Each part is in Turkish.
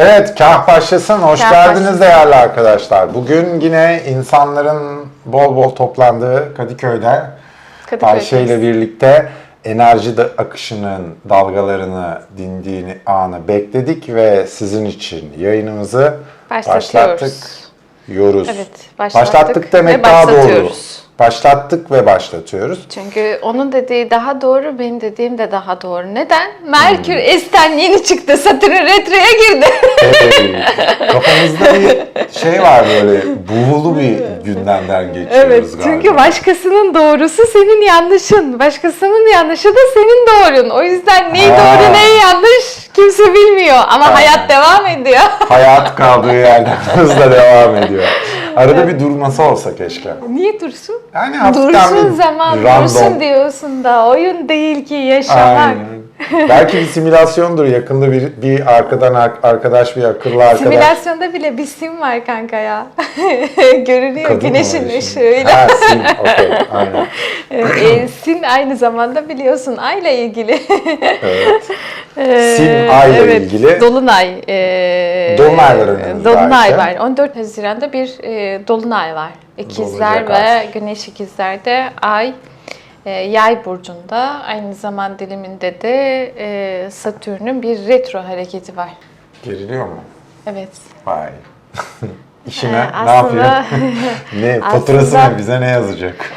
Evet, kah başlasın. Hoş Kah geldiniz başlasın. değerli arkadaşlar. Bugün yine insanların bol bol toplandığı Kadıköy'de. Ayşe ile birlikte enerji de akışının dalgalarını dindiğini anı bekledik ve sizin için yayınımızı başlattık. Yoruz. Evet, başlattık başlattık demek daha doğru. Başlattık ve başlatıyoruz. Çünkü onun dediği daha doğru, benim dediğim de daha doğru. Neden? Merkür S'ten yeni çıktı, Satürn retroya girdi. Hey, kafamızda bir şey var böyle buğulu bir gündemden geçiyoruz evet, galiba. çünkü başkasının doğrusu senin yanlışın. Başkasının yanlışı da senin doğrun. O yüzden neyi Aa. doğru, neyi yanlış kimse bilmiyor. Ama Aynen. hayat devam ediyor. Hayat kaldığı yerden hızla devam ediyor. Arada bir durması olsa keşke. Niye dursun? Yani hafiften Dursun bir zaman, random. dursun diyorsun da oyun değil ki yaşamak. Aynen. Belki bir simülasyondur. Yakında bir, bir arkadan ar- arkadaş, bir akıllı arkadaş. Simülasyonda bile bir sim var kanka ya. Görünüyor Kadın güneşin var ışığıyla. Ha sim, okey. Aynen. Ee, sin aynı zamanda biliyorsun ayla ilgili. Evet. Ee, Sin ayla evet, ilgili. Dolunay. ee, Dolunaylar önümüzde Dolunay Ayşe. var. 14 Haziran'da bir ee, dolunay var. İkizler Dolunay ve güneş ikizlerde ay yay burcunda aynı zaman diliminde de ee, Satürn'ün bir retro hareketi var. Geriliyor mu? Evet. Vay. İşine Ee, ne yapıyor? ne? Faturası aslında- ne? Bize ne yazacak?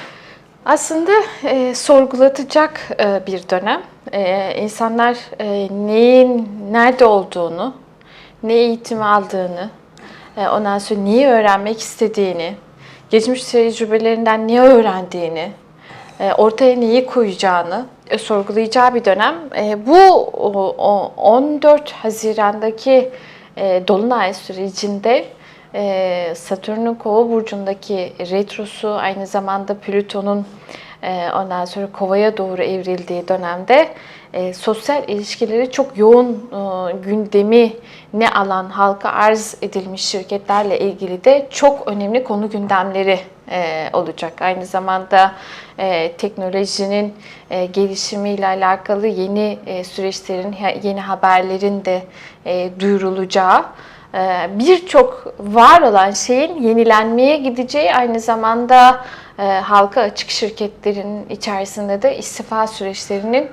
Aslında e, sorgulatacak e, bir dönem. E, insanlar e, neyin nerede olduğunu, ne eğitim aldığını, e, ondan sonra neyi öğrenmek istediğini, geçmiş tecrübelerinden ne öğrendiğini, e, ortaya neyi koyacağını e, sorgulayacağı bir dönem. E, bu o, o 14 Haziran'daki e, Dolunay sürecinde e, Satürn'ün Kova burcundaki retrosu aynı zamanda Plüton'un e, ondan sonra Kova'ya doğru evrildiği dönemde e, sosyal ilişkileri çok yoğun e, gündemi ne alan halka arz edilmiş şirketlerle ilgili de çok önemli konu gündemleri e, olacak. Aynı zamanda e, teknolojinin e, gelişimiyle alakalı yeni e, süreçlerin, yeni haberlerin de e, duyurulacağı e, birçok var olan şeyin yenilenmeye gideceği aynı zamanda e, halka açık şirketlerin içerisinde de istifa süreçlerinin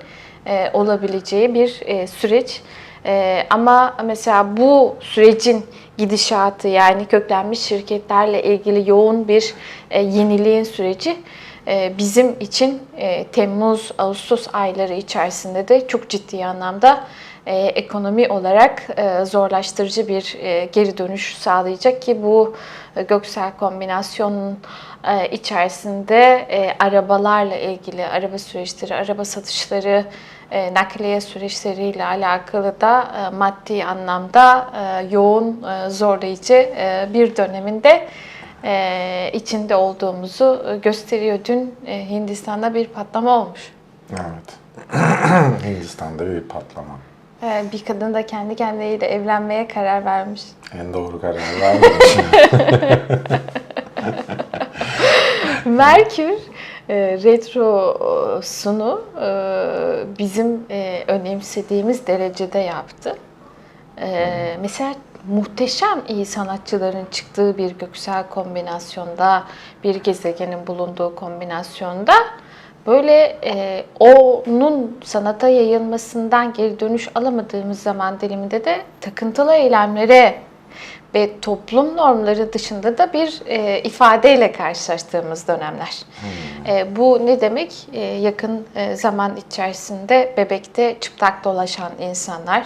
e, olabileceği bir e, süreç. E, ama mesela bu sürecin gidişatı yani köklenmiş şirketlerle ilgili yoğun bir e, yeniliğin süreci e, bizim için e, Temmuz, Ağustos ayları içerisinde de çok ciddi anlamda e, ekonomi olarak e, zorlaştırıcı bir e, geri dönüş sağlayacak ki bu e, göksel kombinasyonun e, içerisinde e, arabalarla ilgili araba süreçleri, araba satışları, e, nakliye süreçleriyle alakalı da e, maddi anlamda e, yoğun, e, zorlayıcı e, bir döneminde e, içinde olduğumuzu e, gösteriyor. Dün e, Hindistan'da bir patlama olmuş. Evet. Hindistan'da bir patlama. E, bir kadın da kendi kendiyle evlenmeye karar vermiş. En doğru karar vermemiş. Merkür e, retrosunu e, bizim e, önemsediğimiz derecede yaptı. E, mesela muhteşem iyi sanatçıların çıktığı bir göksel kombinasyonda, bir gezegenin bulunduğu kombinasyonda böyle e, onun sanata yayılmasından geri dönüş alamadığımız zaman diliminde de takıntılı eylemlere ve toplum normları dışında da bir e, ifadeyle karşılaştığımız dönemler. E, bu ne demek? E, yakın e, zaman içerisinde bebekte çıplak dolaşan insanlar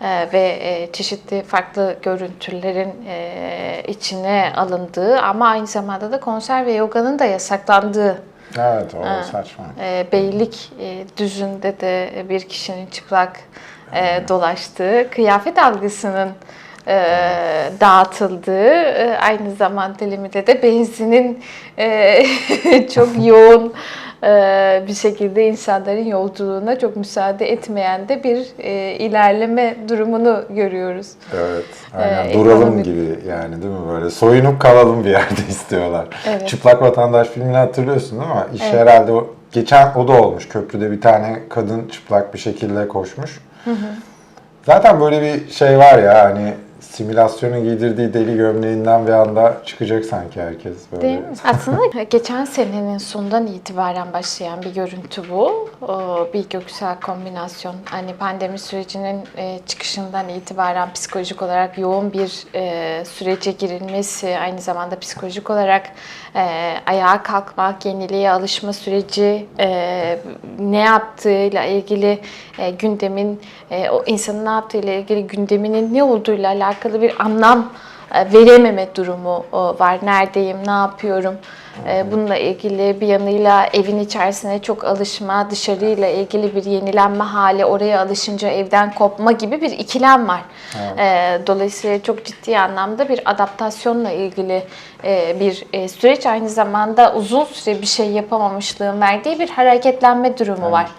e, ve e, çeşitli farklı görüntülerin e, içine alındığı ama aynı zamanda da konser ve yoganın da yasaklandığı evet o saçma. e, Beylik e, düzünde de bir kişinin çıplak e, dolaştığı, kıyafet algısının e, dağıtıldığı, e, aynı zaman diliminde de benzinin e, çok yoğun bir şekilde insanların yolculuğuna çok müsaade etmeyen de bir e, ilerleme durumunu görüyoruz. Evet. Aynen. Ee, Duralım ekonomik- gibi yani değil mi böyle? Soyunup kalalım bir yerde istiyorlar. Evet. Çıplak Vatandaş filmini hatırlıyorsun değil mi? İş Evet. herhalde o, geçen o da olmuş. Köprüde bir tane kadın çıplak bir şekilde koşmuş. Zaten böyle bir şey var ya hani simülasyonun giydirdiği deli gömleğinden bir anda çıkacak sanki herkes böyle. Değil mi? Aslında geçen senenin sonundan itibaren başlayan bir görüntü bu. Bir göksel kombinasyon. Hani pandemi sürecinin e, çıkışından itibaren psikolojik olarak yoğun bir e, sürece girilmesi, aynı zamanda psikolojik olarak e, ayağa kalkmak, yeniliğe alışma süreci, ne yaptığıyla ilgili gündemin, o insanın ne yaptığıyla ilgili gündeminin ne olduğuyla alakalı bir anlam e, verememe durumu e, var. Neredeyim, ne yapıyorum? E, Bununla ilgili bir yanıyla evin içerisine çok alışma, dışarıyla ilgili bir yenilenme hali, oraya alışınca evden kopma gibi bir ikilem var. E, Dolayısıyla çok ciddi anlamda bir adaptasyonla ilgili bir süreç. Aynı zamanda uzun süre bir şey yapamamışlığın verdiği bir hareketlenme durumu var e,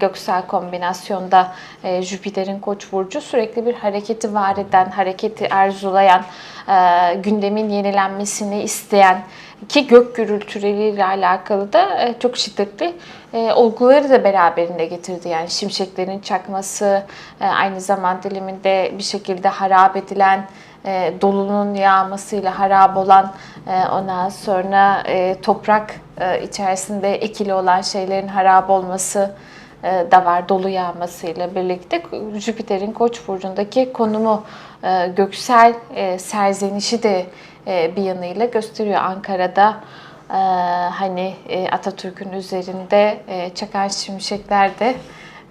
göksel kombinasyonda e, Jüpiter'in koç burcu sürekli bir hareketi var eden, hareketi erzulayan, e, gündemin yenilenmesini isteyen ki gök gürültüleriyle alakalı da e, çok şiddetli e, olguları da beraberinde getirdi. Yani şimşeklerin çakması, e, aynı zaman diliminde bir şekilde harap edilen, e, dolunun yağmasıyla harap olan, e, ondan sonra e, toprak e, içerisinde ekili olan şeylerin harap olması e, da var dolu yağmasıyla birlikte. Jüpiter'in Koç burcundaki konumu e, göksel e, serzenişi de e, bir yanıyla gösteriyor. Ankara'da e, hani e, Atatürk'ün üzerinde e, çakan şimşekler de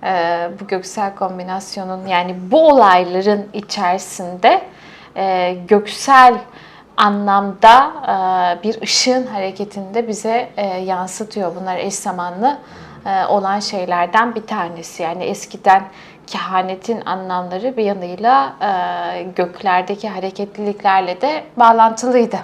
e, bu göksel kombinasyonun yani bu olayların içerisinde e, göksel anlamda e, bir ışığın hareketinde bize e, yansıtıyor. Bunlar eş zamanlı e, olan şeylerden bir tanesi. Yani eskiden kehanetin anlamları bir yanıyla e, göklerdeki hareketliliklerle de bağlantılıydı.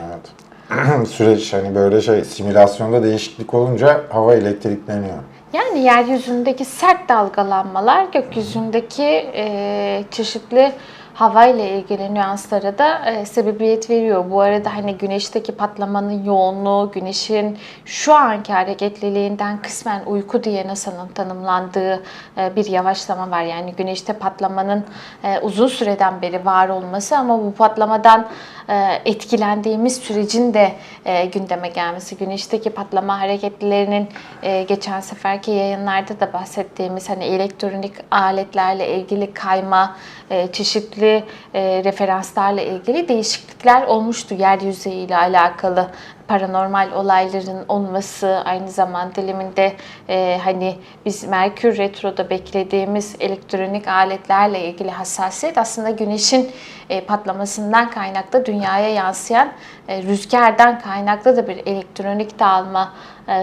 Evet. Süreç hani böyle şey simülasyonda değişiklik olunca hava elektrikleniyor. Yani yeryüzündeki sert dalgalanmalar gökyüzündeki e, çeşitli hava ile ilgili nüanslara da e, sebebiyet veriyor. Bu arada hani güneşteki patlamanın yoğunluğu, güneşin şu anki hareketliliğinden kısmen uyku diye NASA'nın tanımlandığı e, bir yavaşlama var. Yani güneşte patlamanın e, uzun süreden beri var olması ama bu patlamadan e, etkilendiğimiz sürecin de e, gündeme gelmesi. Güneşteki patlama hareketlilerinin e, geçen seferki yayınlarda da bahsettiğimiz hani elektronik aletlerle ilgili kayma, e, çeşitli e, referanslarla ilgili değişiklikler olmuştu yeryüzü ile alakalı. Paranormal olayların olması aynı zaman diliminde e, hani biz Merkür Retro'da beklediğimiz elektronik aletlerle ilgili hassasiyet aslında güneşin e, patlamasından kaynaklı dünyaya yansıyan e, rüzgardan kaynaklı da bir elektronik dağılma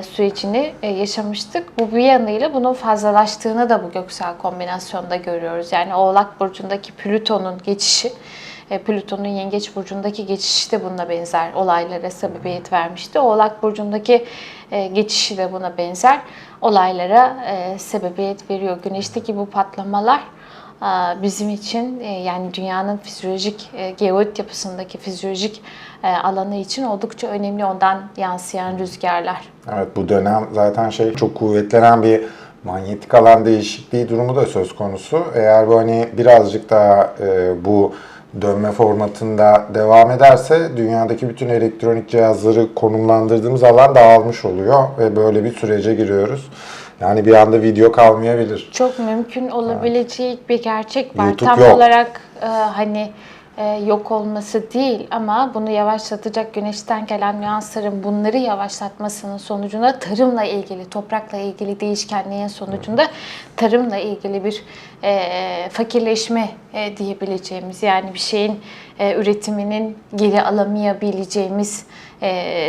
sürecini e, yaşamıştık. Bu bir yanıyla bunun fazlalaştığını da bu göksel kombinasyonda görüyoruz. Yani Oğlak Burcu'ndaki Plüton'un geçişi e, Plüton'un Yengeç Burcu'ndaki geçişi de buna benzer olaylara sebebiyet vermişti. Oğlak Burcu'ndaki e, geçişi de buna benzer olaylara e, sebebiyet veriyor. Güneşteki bu patlamalar e, bizim için e, yani dünyanın fizyolojik, e, geoid yapısındaki fizyolojik e, alanı için oldukça önemli ondan yansıyan rüzgarlar. Evet bu dönem zaten şey çok kuvvetlenen bir manyetik alan değişikliği durumu da söz konusu. Eğer bu hani birazcık daha bu dönme formatında devam ederse dünyadaki bütün elektronik cihazları konumlandırdığımız alan dağılmış oluyor ve böyle bir sürece giriyoruz. Yani bir anda video kalmayabilir. Çok mümkün olabilecek bir gerçek var. YouTube Tam yok. olarak e, hani e, yok olması değil ama bunu yavaşlatacak güneşten gelen nüansların bunları yavaşlatmasının sonucunda tarımla ilgili, toprakla ilgili değişkenliğin sonucunda tarımla ilgili bir e, fakirleşme e, diyebileceğimiz yani bir şeyin e, üretiminin geri alamayabileceğimiz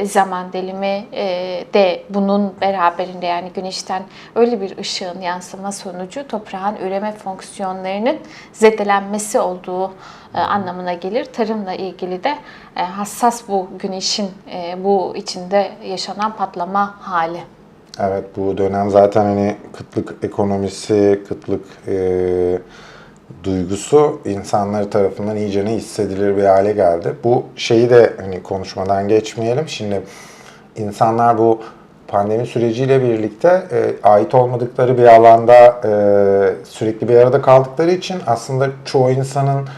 zaman dilimi e, de bunun beraberinde yani güneşten öyle bir ışığın yansıma sonucu toprağın üreme fonksiyonlarının zedelenmesi olduğu e, anlamına gelir. Tarımla ilgili de e, hassas bu güneşin e, bu içinde yaşanan patlama hali. Evet bu dönem zaten hani kıtlık ekonomisi, kıtlık e, duygusu insanlar tarafından iyice ne hissedilir bir hale geldi. Bu şeyi de hani konuşmadan geçmeyelim. Şimdi insanlar bu pandemi süreciyle birlikte e, ait olmadıkları bir alanda e, sürekli bir arada kaldıkları için aslında çoğu insanın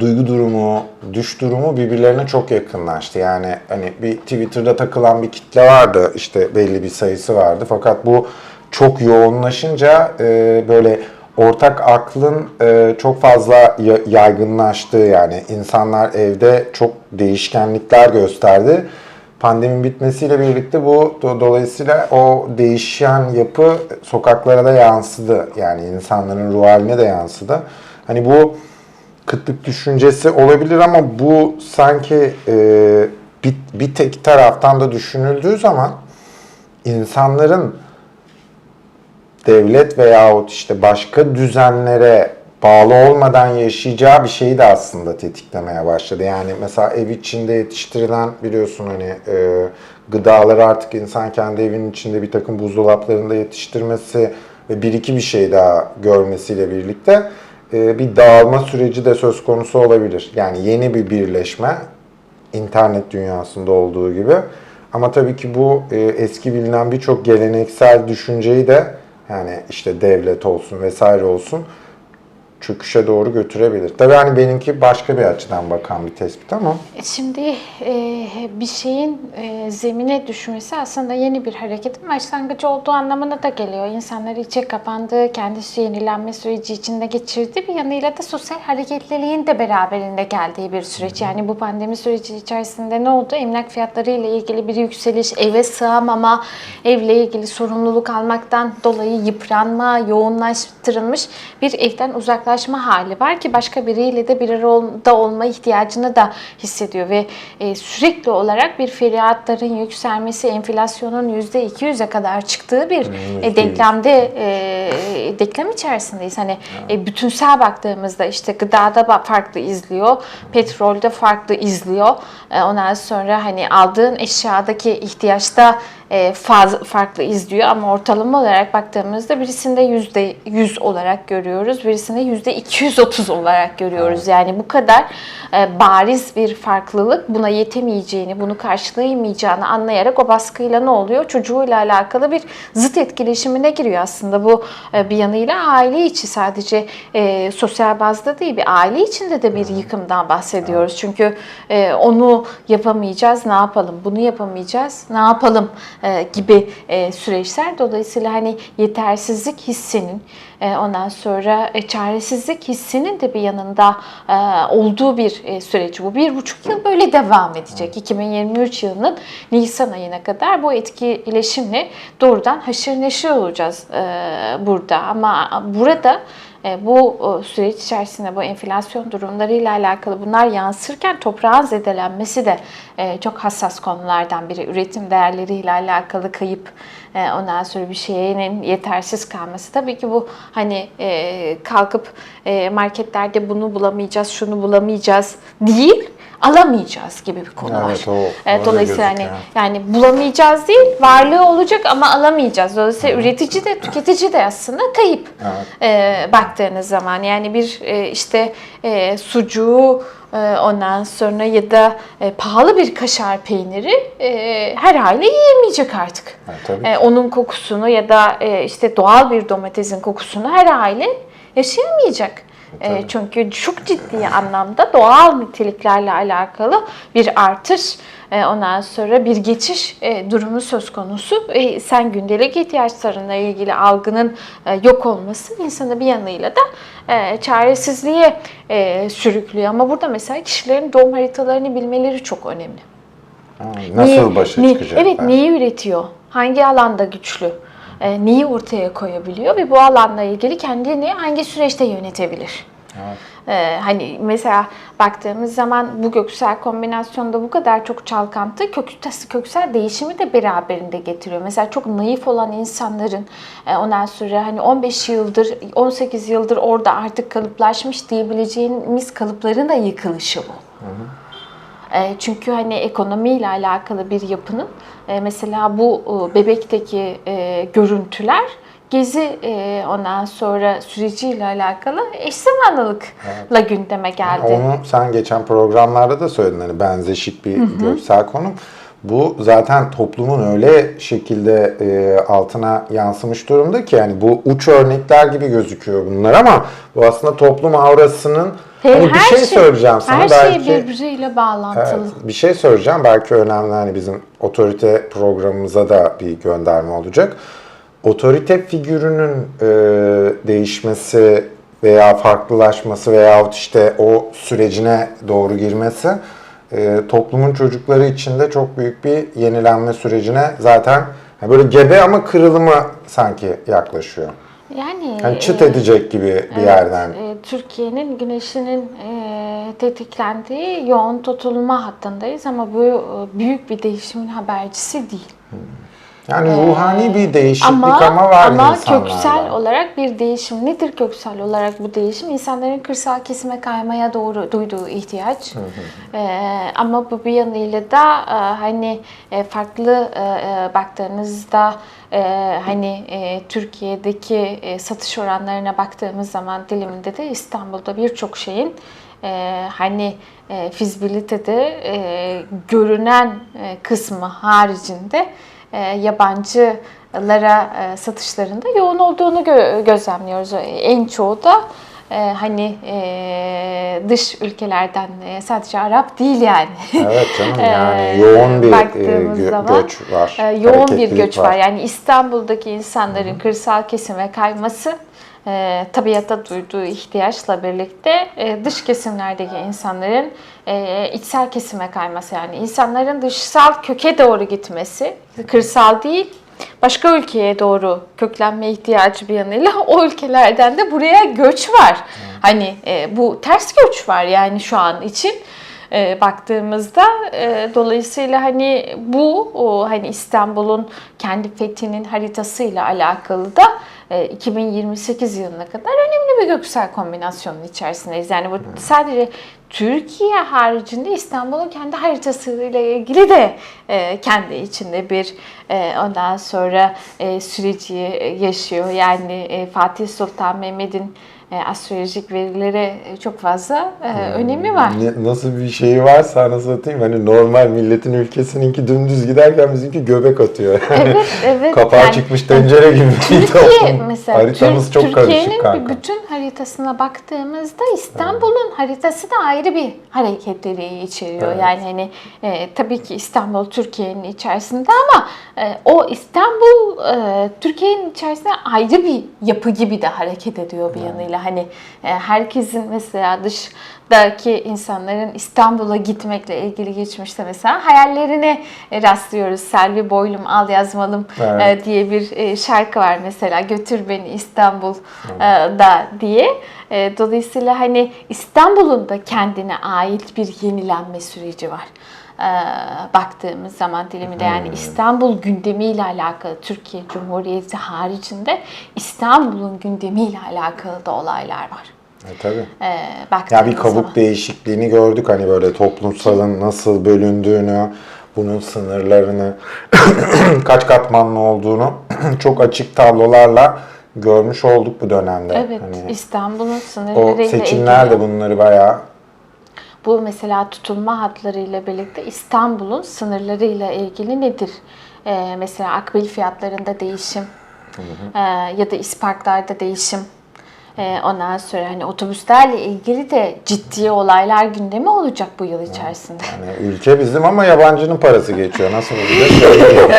duygu durumu, düş durumu birbirlerine çok yakınlaştı. Yani hani bir Twitter'da takılan bir kitle vardı, işte belli bir sayısı vardı. Fakat bu çok yoğunlaşınca e, böyle ortak aklın e, çok fazla ya- yaygınlaştığı yani insanlar evde çok değişkenlikler gösterdi. Pandeminin bitmesiyle birlikte bu do- dolayısıyla o değişen yapı sokaklara da yansıdı. Yani insanların ruh haline de yansıdı. Hani bu kıtlık düşüncesi olabilir ama bu sanki e, bir, bir tek taraftan da düşünüldüğü zaman insanların devlet veyahut işte başka düzenlere bağlı olmadan yaşayacağı bir şeyi de aslında tetiklemeye başladı. Yani mesela ev içinde yetiştirilen biliyorsun hani e, gıdaları artık insan kendi evinin içinde bir takım buzdolaplarında yetiştirmesi ve bir iki bir şey daha görmesiyle birlikte e, bir dağılma süreci de söz konusu olabilir. Yani yeni bir birleşme internet dünyasında olduğu gibi. Ama tabii ki bu e, eski bilinen birçok geleneksel düşünceyi de yani işte devlet olsun vesaire olsun çöküşe doğru götürebilir. Tabii hani benimki başka bir açıdan bakan bir tespit ama Şimdi e, bir şeyin e, zemine düşmesi aslında yeni bir hareketin başlangıcı olduğu anlamına da geliyor. İnsanlar içe kapandığı, kendisi yenilenme süreci içinde geçirdiği bir yanıyla da sosyal hareketliliğin de beraberinde geldiği bir süreç. Yani bu pandemi süreci içerisinde ne oldu? Emlak fiyatları ile ilgili bir yükseliş, eve sığamama, evle ilgili sorumluluk almaktan dolayı yıpranma, yoğunlaştırılmış bir evden uzaklaşma hali var ki başka biriyle de bir arada olma ihtiyacını da hissediyor ve e, sürekli olarak bir feryatların yükselmesi, enflasyonun %200'e kadar çıktığı bir e, denklemde e, denklem içerisindeyiz. Hani e, bütünsel baktığımızda işte gıdada farklı izliyor, petrolde farklı izliyor. E, ondan sonra hani aldığın eşyadaki ihtiyaçta faz, farklı izliyor ama ortalama olarak baktığımızda birisinde yüzde yüz olarak görüyoruz, birisinde yüzde 230 olarak görüyoruz. Yani bu kadar e, bariz bir farklılık buna yetemeyeceğini, bunu karşılayamayacağını anlayarak o baskıyla ne oluyor? Çocuğuyla alakalı bir zıt etkileşimine giriyor aslında. Bu e, bir yanıyla aile içi sadece e, sosyal bazda değil bir aile içinde de bir yıkımdan bahsediyoruz. Çünkü e, onu yapamayacağız, ne yapalım? Bunu yapamayacağız, ne yapalım? E, gibi e, süreçler. Dolayısıyla hani yetersizlik hissinin e, ondan sonra çaresizlik hissinin de bir yanında olduğu bir süreç bu. Bir buçuk yıl böyle devam edecek. 2023 yılının Nisan ayına kadar bu etkileşimle doğrudan haşır neşir olacağız burada. Ama burada bu e, süreç içerisinde bu enflasyon durumlarıyla alakalı bunlar yansırken toprağın zedelenmesi de e, çok hassas konulardan biri. Üretim değerleriyle alakalı kayıp, e, ondan sonra bir şeyinin yetersiz kalması. Tabii ki bu hani e, kalkıp e, marketlerde bunu bulamayacağız, şunu bulamayacağız değil alamayacağız gibi bir konu Evet, var. o- E, Dolayısıyla hani gözüküyor. yani bulamayacağız değil, varlığı olacak ama alamayacağız. Dolayısıyla üretici de tüketici de aslında kayıp e, baktığınız zaman. Yani bir e, işte e, sucuğu e, ondan sonra ya da e, pahalı bir kaşar peyniri e, her aile yiyemeyecek artık. Ha, tabii onun kokusunu ya da işte doğal bir domatesin kokusunu her aile yaşayamayacak. E, çünkü çok ciddi anlamda doğal niteliklerle alakalı bir artış, e, ondan sonra bir geçiş e, durumu söz konusu. Sen gündelik ihtiyaçlarına ilgili algının yok olması insanı bir yanıyla da çaresizliğe sürüklüyor. Ama burada mesela kişilerin doğum haritalarını bilmeleri çok önemli. Nasıl Neyi- başa ne- çıkacaklar? Evet, neyi üretiyor? Hangi alanda güçlü? E, neyi ortaya koyabiliyor ve bu alanla ilgili kendini hangi süreçte yönetebilir? E, hani mesela baktığımız zaman bu göksel kombinasyonda bu kadar çok çalkantı köksel, köksel değişimi de beraberinde getiriyor. Mesela çok naif olan insanların e, ondan sonra hani 15 yıldır 18 yıldır orada artık kalıplaşmış diyebileceğimiz kalıpların da yıkılışı bu. E, Çünkü hani ekonomiyle alakalı bir yapının e, mesela bu e, bebekteki e, görüntüler gezi e, ondan sonra süreciyle alakalı eş zamanlılıkla gündeme geldi. Onu sen geçen programlarda da söyledin hani benzeşik bir görsel konum. Bu zaten toplumun öyle şekilde e, altına yansımış durumda ki yani bu uç örnekler gibi gözüküyor bunlar ama bu aslında toplum aurasının hani bir şey, söyleyeceğim sana her belki şey birbiriyle bağlantılı. Evet, bir şey söyleyeceğim. Belki önemli hani bizim otorite programımıza da bir gönderme olacak. Otorite figürünün e, değişmesi veya farklılaşması veyahut işte o sürecine doğru girmesi e, toplumun çocukları için de çok büyük bir yenilenme sürecine zaten yani böyle gebe ama kırılımı sanki yaklaşıyor. Yani Yani çıt e, edecek gibi bir Evet, yerden. e, Türkiye'nin güneşinin e, tetiklendiği yoğun tutulma hattındayız ama bu e, büyük bir değişimin habercisi değil. Yani ruhani bir değişiklik Ama ama, var ama insanlarda. köksel olarak bir değişim nedir köksel olarak bu değişim? İnsanların kırsal kesime kaymaya doğru duyduğu ihtiyaç. Ee, ama bu bir yanıyla da e, hani e, farklı e, e, baktığınızda e, hani e, Türkiye'deki e, satış oranlarına baktığımız zaman diliminde de İstanbul'da birçok şeyin e, hani e, fizibilitede e, görünen e, kısmı haricinde yabancılara e, satışlarında yoğun olduğunu gö- gözlemliyoruz. E, En çoğu da e, hani e, dış ülkelerden e, sadece Arap değil yani. Evet canım yani yoğun bir e, gö- zaman, göç var. e, yoğun bir göç var. Yani İstanbul'daki insanların kırsal kesime kayması e, tabiata duyduğu ihtiyaçla birlikte e, dış kesimlerdeki insanların e, içsel kesime kayması yani insanların dışsal köke doğru gitmesi, kırsal değil başka ülkeye doğru köklenme ihtiyacı bir yanıyla o ülkelerden de buraya göç var. Hani e, bu ters göç var yani şu an için e, baktığımızda e, dolayısıyla hani bu o, hani İstanbul'un kendi fethinin haritasıyla alakalı da 2028 yılına kadar önemli bir göksel kombinasyonun içerisindeyiz. Yani bu sadece Türkiye haricinde İstanbul'un kendi haritasıyla ilgili de e, kendi içinde bir e, ondan sonra e, süreci yaşıyor. Yani e, Fatih Sultan Mehmet'in e, astrolojik verilere çok fazla e, önemi var. Nasıl bir şeyi varsa anasını satayım hani normal milletin ülkesininki dümdüz giderken bizimki göbek atıyor. Evet, evet. Kapağı Yani çıkmış tencere gibi. bir Türkiye toplum. mesela Haritamız Tür- çok karışık Türkiye'nin kanka. bütün haritasına baktığımızda İstanbul'un haritası da ayrı bir hareketliliği içeriyor. Evet. Yani hani e, tabii ki İstanbul Türkiye'nin içerisinde ama e, o İstanbul e, Türkiye'nin içerisinde ayrı bir yapı gibi de hareket ediyor bir yanıyla. Hani e, herkesin mesela dışdaki insanların İstanbul'a gitmekle ilgili geçmişte mesela hayallerine e, rastlıyoruz. Selvi Boylum al yazmalım Evet. e, diye bir şarkı var mesela götür beni İstanbul'da diye. Dolayısıyla hani İstanbul'un da kendine ait bir yenilenme süreci var. E, Baktığımız zaman diliminde yani İstanbul gündemiyle alakalı Türkiye Cumhuriyeti haricinde İstanbul'un gündemiyle alakalı da olaylar var. E, tabii. E, Ya bir kabuk zaman. değişikliğini gördük hani böyle toplumsalın nasıl bölündüğünü, bunun sınırlarını, kaç katmanlı olduğunu çok açık tablolarla görmüş olduk bu dönemde. Evet, Hani İstanbul'un o sınırlarıyla seçimler ilgili. de bunları bayağı Bu mesela tutulma hatlarıyla birlikte İstanbul'un sınırlarıyla ilgili nedir? Ee, mesela akbil fiyatlarında değişim ee, ya da isparklarda değişim. Ee, ondan sonra hani otobüslerle ilgili de ciddi olaylar gündemi olacak bu yıl içerisinde. Yani ülke bizim ama yabancının parası geçiyor. Nasıl olacak? Söyleyeyim.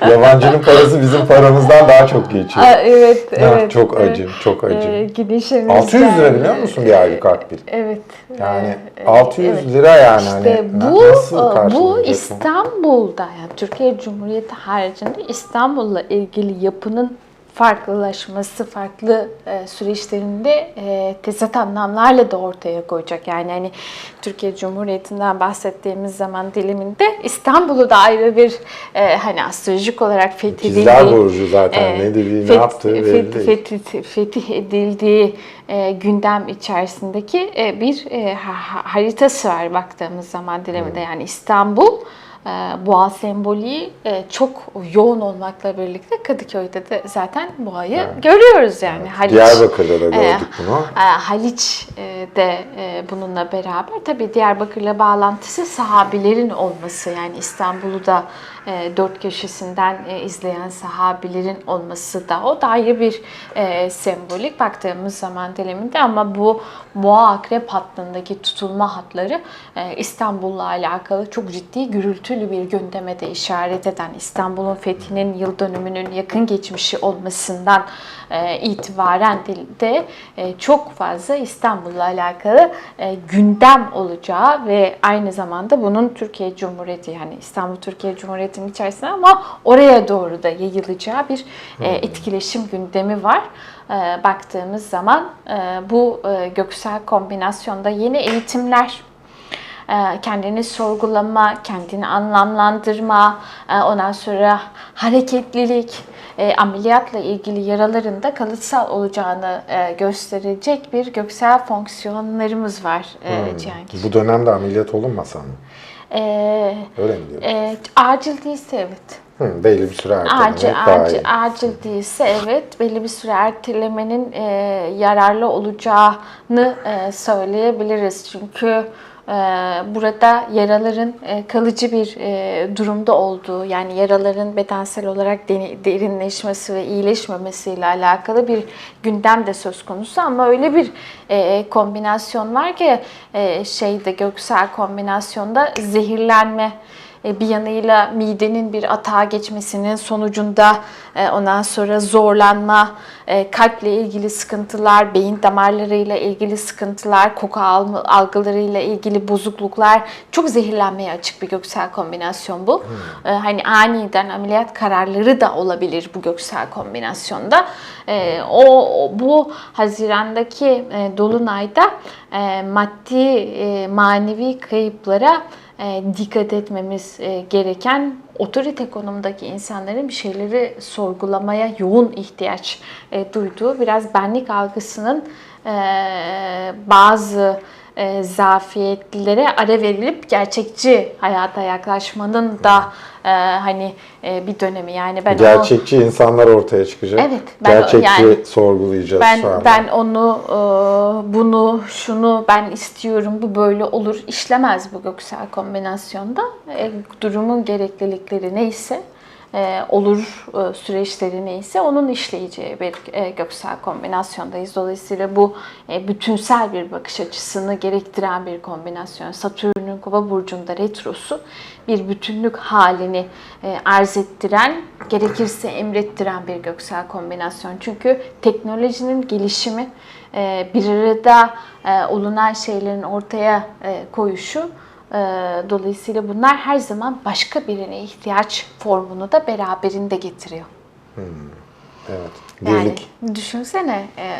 yabancının parası bizim paramızdan daha çok geçiyor. Aa, evet, Ya, evet. çok evet. acı, çok acı. Ee, gidişimizden- 600 lira biliyor musun bir aylık akbil? Evet. Yani Ee, 600 evet. lira yani İşte hani bu nasıl bu karşılanacak İstanbul'da yani Türkiye Cumhuriyeti haricinde İstanbul'la ilgili yapının farklılaşması, farklı e, süreçlerinde e, tezat anlamlarla da ortaya koyacak. Yani hani Türkiye Cumhuriyeti'nden bahsettiğimiz zaman diliminde İstanbul'u da ayrı bir e, hani astrolojik olarak fethedildiği, İkizler Burcu zaten e, ne dediği, ne feth- yaptığı belli feth- değil. fetih, edildiği e, gündem içerisindeki e, bir e, ha- ha- haritası var baktığımız zaman diliminde. Yani İstanbul boğa sembolü e, çok yoğun olmakla birlikte Kadıköy'de de zaten boğayı görüyoruz yani. Haliç, Diyarbakır'da da gördük e, bunu. e, Haliç e, bununla beraber. Tabii Diyarbakır'la bağlantısı sahabilerin olması yani İstanbul'u da dört köşesinden izleyen sahabilerin olması da o da ayrı bir sembolik. Baktığımız zaman diliminde ama bu boğa akrep hattındaki tutulma hatları İstanbul'la alakalı çok ciddi gürültülü bir gündeme de işaret eden İstanbul'un fethinin yıl dönümünün yakın geçmişi olmasından e, itibaren de- e, çok fazla İstanbul'la alakalı e, gündem olacağı ve aynı zamanda bunun Türkiye Cumhuriyeti yani İstanbul Türkiye Cumhuriyeti'nin içerisinde ama oraya doğru da yayılacağı bir e, etkileşim gündemi var. Baktığımız zaman bu göksel kombinasyonda yeni eğitimler kendini sorgulama, kendini anlamlandırma, e, ondan sonra hareketlilik, e, ameliyatla ilgili yaraların da kalıtsal olacağını e, gösterecek bir göksel fonksiyonlarımız var Cihangir. Bu dönemde ameliyat olunmasa mı? E, Öyle mi diyor? e, acil değilse evet. Hı, belli bir süre ertelemek Acil, daha acil, iyi. acil değilse evet belli bir süre ertelemenin e, yararlı olacağını e, söyleyebiliriz. Çünkü burada yaraların e, kalıcı bir e, durumda olduğu yani yaraların bedensel olarak derinleşmesi ve iyileşmemesiyle alakalı bir gündem de söz konusu. Ama öyle bir e, kombinasyon var ki şeyde göksel kombinasyonda zehirlenme bir yanıyla midenin bir atağa geçmesinin sonucunda e, ondan sonra zorlanma, e, kalple ilgili sıkıntılar, beyin damarlarıyla ilgili sıkıntılar, koku algılarıyla ilgili bozukluklar çok zehirlenmeye açık bir göksel kombinasyon bu. E, Hani aniden ameliyat kararları da olabilir bu göksel kombinasyonda. E, O bu Haziran'daki e, dolunayda e, maddi e, manevi kayıplara e, dikkat etmemiz e, gereken otorite konumdaki insanların bir şeyleri sorgulamaya yoğun ihtiyaç e, duyduğu biraz benlik algısının e, bazı e, zafiyetlere ara verilip gerçekçi hayata yaklaşmanın da e, hani e, bir dönemi yani ben onu Gerçekçi insanlar ortaya çıkacak. Evet, ben- Gerçekçi yani- sorgulayacağız ben şu anda. ben onu e, bunu şunu ben istiyorum bu böyle olur işlemez bu göksel kombinasyonda E, durumun gereklilikleri neyse olur e, süreçleri neyse onun işleyeceği bir e, göksel kombinasyondayız. Dolayısıyla bu e, bütünsel bir bakış açısını gerektiren bir kombinasyon. Satürn'ün Kova burcunda retrosu bir bütünlük halini e, arz ettiren, gerekirse emrettiren bir göksel kombinasyon. Çünkü teknolojinin gelişimi, e, bir arada e, olunan şeylerin ortaya e, koyuşu, e, dolayısıyla bunlar her zaman başka birine ihtiyaç formunu da beraberinde getiriyor. Evet. Yani Birlik. düşünsene e, e,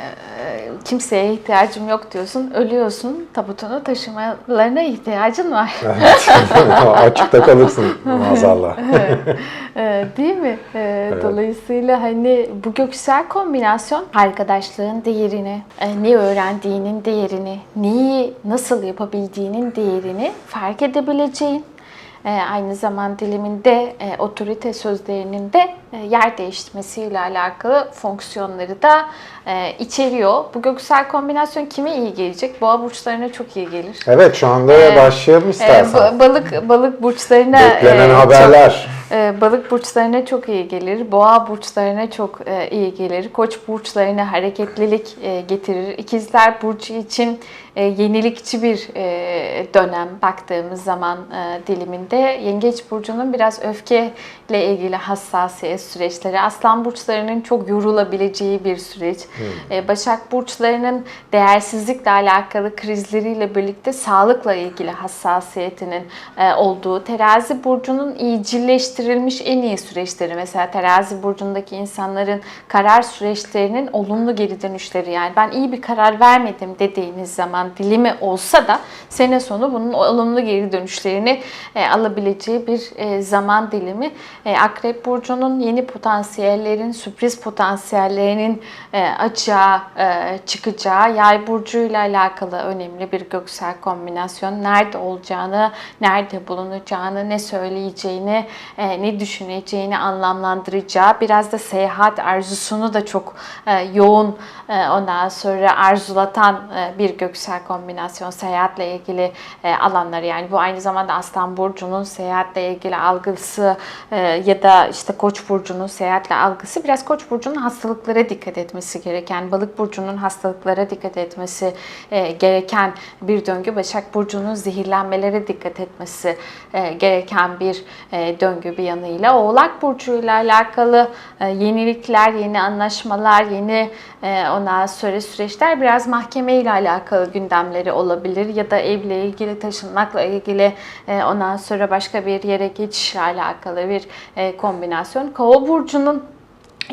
kimseye ihtiyacım yok diyorsun, ölüyorsun, tabutunu taşımalarına ihtiyacın var. Açıkta kalırsın maazallah. Ee, Değil mi? Ee, Dolayısıyla hani bu göksel kombinasyon arkadaşlığın değerini, e, ne öğrendiğinin değerini, neyi nasıl yapabildiğinin değerini fark edebileceğin, e, aynı zaman diliminde e, otorite sözlerinin de e, yer değiştirmesiyle alakalı fonksiyonları da e, içeriyor. Bu göksel kombinasyon kime iyi gelecek? Boğa burçlarına çok iyi gelir. Evet şu anda Ee, başlayalım Ee, istersen. ba- balık balık burçlarına Beklenen e, çok- haberler. e, balık burçlarına çok iyi gelir. Boğa burçlarına çok e, iyi gelir. Koç burçlarına hareketlilik e, getirir. İkizler burcu için e, yenilikçi bir e, dönem baktığımız zaman e, diliminde. Yengeç burcunun biraz öfkeyle ilgili hassasiyet süreçleri. Aslan burçlarının çok yorulabileceği bir süreç. E, Başak burçlarının değersizlikle alakalı krizleriyle birlikte sağlıkla ilgili hassasiyetinin e, olduğu. Terazi burcunun iyicilleştirme geliştirilmiş en iyi süreçleri mesela terazi burcundaki insanların karar süreçlerinin olumlu geri dönüşleri yani ben iyi bir karar vermedim dediğiniz zaman dilimi olsa da sene sonu bunun olumlu geri dönüşlerini e, alabileceği bir e, zaman dilimi. E, Akrep burcunun yeni potansiyellerin, sürpriz potansiyellerinin e, açığa e, çıkacağı yay burcuyla alakalı önemli bir göksel kombinasyon. Nerede olacağını, nerede bulunacağını, ne söyleyeceğini, e, ne düşüneceğini anlamlandıracağı, biraz da seyahat arzusunu da çok e, yoğun e, ondan sonra arzulatan e, bir göksel kombinasyon. Seyahatle ilgili e, alanları yani bu aynı zamanda Aslan Burcu'nun seyahatle ilgili algısı e, ya da işte Koç burcunun seyahatle algısı biraz Koç burcunun hastalıklara dikkat etmesi gereken, Balık burcunun hastalıklara dikkat etmesi e, gereken bir döngü. Başak burcunun zehirlenmelere dikkat etmesi e, gereken bir döngü bir yanıyla. Oğlak burcuyla alakalı yenilikler, yeni anlaşmalar, yeni e, ondan sonra süreçler biraz mahkeme ile alakalı gündemleri olabilir ya da evle ilgili taşınmakla ilgili e, ondan sonra başka bir yere geçişle alakalı bir e, kombinasyon. Kova burcunun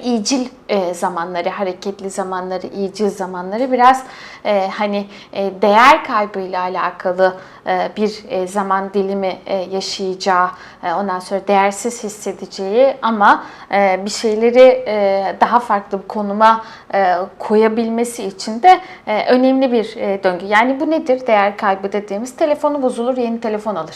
iyicil e, zamanları, hareketli zamanları, iyicil zamanları biraz e, hani e, değer kaybıyla alakalı e, bir e, zaman dilimi e, yaşayacağı, e, ondan sonra değersiz hissedeceği ama e, bir şeyleri e, daha farklı bir konuma e, koyabilmesi için de e, önemli bir e, döngü. Yani bu nedir? Değer kaybı dediğimiz telefonu bozulur, yeni telefon alır.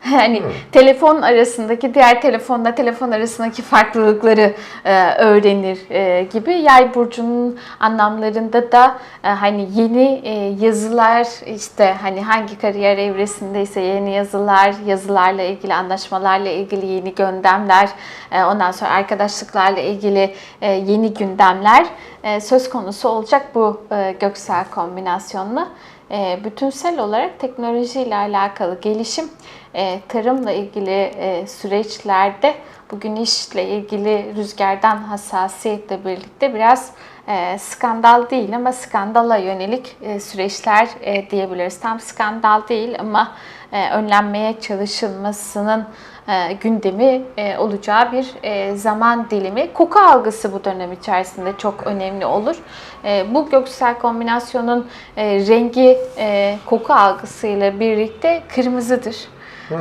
Yani telefon arasındaki diğer telefonla telefon arasındaki farklılıkları e, öğrenir e, gibi. Yay burcunun anlamlarında da e, hani yeni e, yazılar işte hani hangi kariyer evresindeyse yeni yazılar, yazılarla ilgili anlaşmalarla ilgili yeni gündemler, e, ondan sonra arkadaşlıklarla ilgili e, yeni gündemler e, söz konusu olacak bu e, göksel kombinasyonla. E, bütünsel olarak teknolojiyle alakalı gelişim, e, tarımla ilgili e, süreçlerde bugün işle ilgili rüzgardan hassasiyetle birlikte biraz e, skandal değil ama skandala yönelik süreçler diyebiliriz. Tam skandal değil ama önlenmeye çalışılmasının e, gündemi e, olacağı bir e, zaman dilimi. Koku algısı bu dönem içerisinde çok önemli olur. E, bu göksel kombinasyonun e, rengi e, koku algısıyla birlikte kırmızıdır.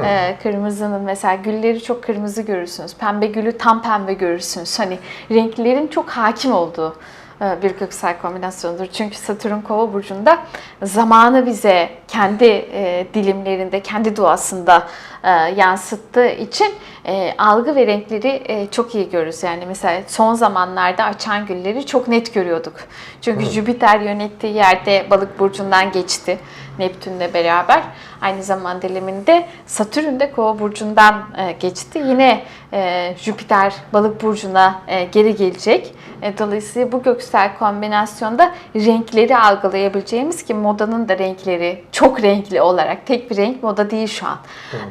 Ee, kırmızının mesela gülleri çok kırmızı görürsünüz. Pembe gülü tam pembe görürsünüz. Hani renklerin çok hakim olduğu bir göksel kombinasyonudur. Çünkü Satürn Kova burcunda zamanı bize kendi e, dilimlerinde, kendi doğasında e, yansıttığı için e, algı ve renkleri e, çok iyi görürüz. Yani mesela son zamanlarda açan gülleri çok net görüyorduk. Çünkü Jüpiter yönettiği yerde Balık burcundan geçti. Neptünle beraber. Aynı zaman diliminde Satürn de Kova burcundan e, geçti. Yine e, Jüpiter Balık burcuna e, geri gelecek. E, dolayısıyla bu göksel kombinasyonda renkleri algılayabileceğimiz ki modanın da renkleri çok renkli olarak tek bir renk moda değil şu an.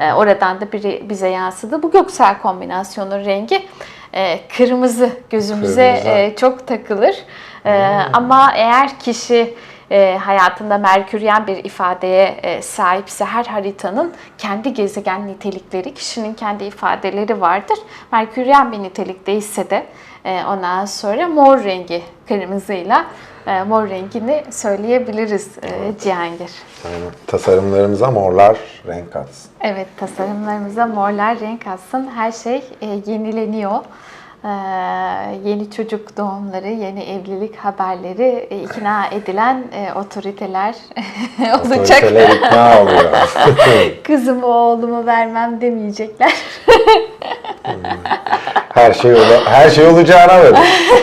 E, oradan da biri bize yansıdı. Bu göksel kombinasyonun rengi e, kırmızı gözümüze Kırmızı. çok takılır. E, Ama eğer kişi e, hayatında Merküryen bir ifadeye e, sahipse her haritanın kendi gezegen nitelikleri, kişinin kendi ifadeleri vardır. Merküryen bir nitelikteyse de ondan sonra mor rengi kırmızıyla e, mor rengini söyleyebiliriz e, Cihangir. Yani tasarımlarımıza morlar renk katsın. Evet, tasarımlarımıza morlar renk atsın. Her şey e, yenileniyor. Ee, yeni çocuk doğumları, yeni evlilik haberleri, e, ikna edilen e, otoriteler olacak. Otoriteler ikna oluyor. Kızımı oğlumu vermem demeyecekler. her şey ola- her şey olacağına varır.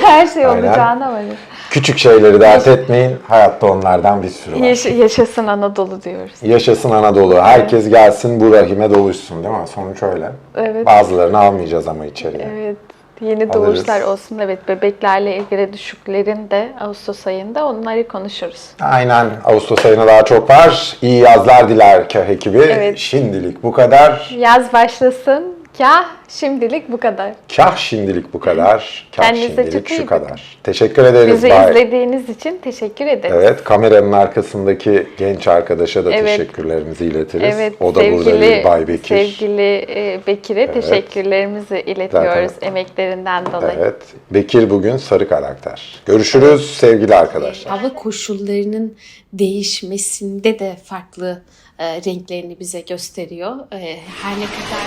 Her şey Aynen. olacağına varır. Küçük şeyleri dert etmeyin. Hayatta onlardan bir sürü var. Yaş- yaşasın Anadolu diyoruz. Yaşasın Anadolu. Herkes gelsin bu rahime doluşsun değil mi? Sonuç öyle. Evet. Bazılarını almayacağız ama içeriye. Evet. Yeni Alırız. doğuşlar olsun. Evet, bebeklerle ilgili düşüklerin de Ağustos ayında onları konuşuruz. Aynen. Ağustos ayına daha çok var. İyi yazlar diler Kah ekibi. Evet. Şimdilik bu kadar. Yaz başlasın, Kah şimdilik bu kadar. Kah şimdilik bu kadar, kah Kendinize şimdilik iyi şu bakın. kadar. Teşekkür ederiz. Bizi Bay- izlediğiniz için teşekkür ederiz. Evet, kameranın arkasındaki genç arkadaşa da Evet. teşekkürlerimizi iletiriz. Evet, o da burada sevgili, değil, Bay Bekir. sevgili e, Bekir'e teşekkürlerimizi iletiyoruz Zaten- emeklerinden dolayı. Evet, Bekir bugün sarı karakter. Görüşürüz sevgili arkadaşlar. hava koşullarının değişmesinde de farklı e, renklerini bize gösteriyor. E, her ne kadar